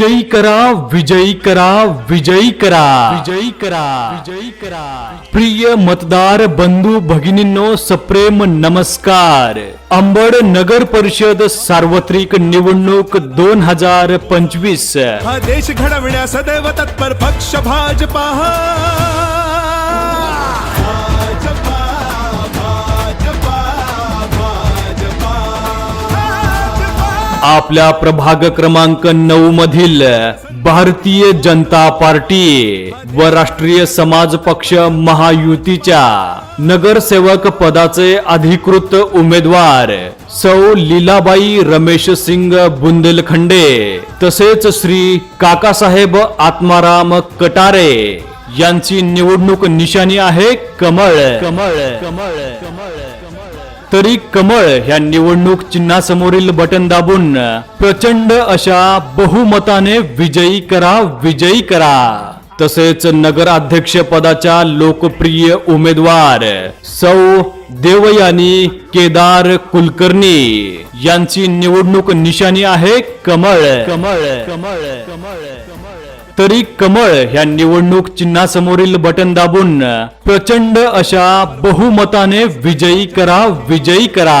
विजयी करा विजयी करा विजयी करा. विजयी करा विजयी करा. प्रिय मतदार बंधू भगिनींनो सप्रेम नमस्कार. अंबड नगर परिषद सार्वत्रिक निवडणूक दोन हजार पंचवीस. हा देश घडविण्या सदैव तत्पर पक्ष भाजपा, आपल्या प्रभाग क्रमांक नऊ मधील भारतीय जनता पार्टी व राष्ट्रीय समाज पक्ष महायुतीच्या नगरसेवक पदाचे अधिकृत उमेदवार सौ लीलाबाई रमेश सिंग बुंदेलखंडे तसेच श्री काकासाहेब आत्माराम कटारे यांची निवडणूक निशाणी आहे कमळ. कमळ. कमळ. कमळ तरी कमळ ह्या निवडणूक चिन्हासमोरील बटन दाबून प्रचंड अशा बहुमताने विजयी करा विजयी करा. तसेच नगराध्यक्ष पदाच्या लोकप्रिय उमेदवार सौ देवयानी केदार कुलकर्णी यांची निवडणूक निशाणी आहे कमळ. कमळ कमळ कमळ. तरी कमळ ह्या निवडणूक चिन्हासमोरील बटन दाबून प्रचंड अशा बहुमताने विजयी करा विजयी करा.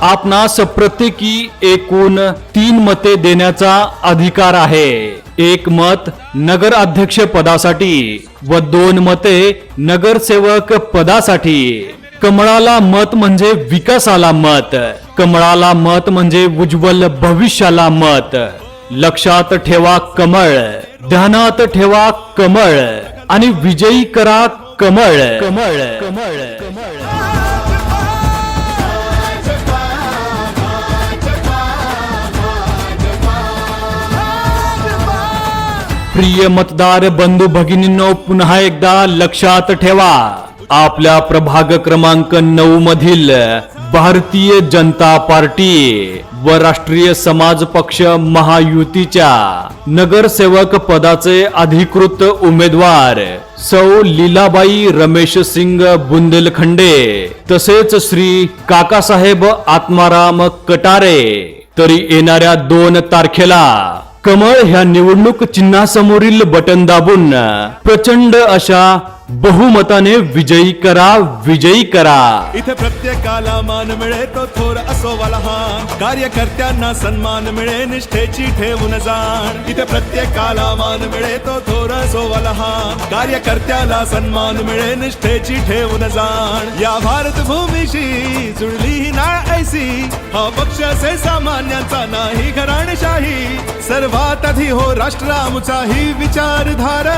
आपणास प्रत्येकी एकूण तीन मते देण्याचा अधिकार आहे. एक मत नगर अध्यक्ष पदासाठी व दोन मते नगरसेवक पदासाठी. कमळाला मत म्हणजे विकासाला मत. कमळाला मत म्हणजे उज्ज्वल भविष्याला मत. लक्षात ठेवा कमळ. ध्यानात ठेवा कमळ. आणि विजयी करा कमळ. कमळ. कमळ. कमळ प्रिय मतदार बंधू भगिनींनो पुन्हा एकदा लक्षात ठेवा. आपल्या प्रभाग क्रमांक नऊ मधील भारतीय जनता पार्टी व राष्ट्रीय समाज पक्ष महायुतीच्या नगरसेवक पदाचे अधिकृत उमेदवार सौ लीलाबाई रमेश सिंग बुंदेलखंडे तसेच श्री काकासाहेब आत्माराम कटारे. तरी येणाऱ्या दोन तारखेला कमळ ह्या निवडणूक चिन्हासमोरील बटन दाबून प्रचंड अशा बहुमताने विजयी करा विजयी करा. इथे प्रत्येकाला मान मिळे तो थोर असो वा लहान कार्यकर्त्यांना सन्मान मिळे निष्ठेची ठेवून जाण. इथे प्रत्येकाला मान मिळे तो थोर असो लहान कार्यकर्त्याला सन्मान मिळे निष्ठेची ठेवून जाण. या भारत भूमीशी जुळली ही नाळ ऐसी. हा पक्ष असे सामान्यांचा नाही घराणशाही. सर्वात आधी हो राष्ट्र आमचा ही विचारधारा.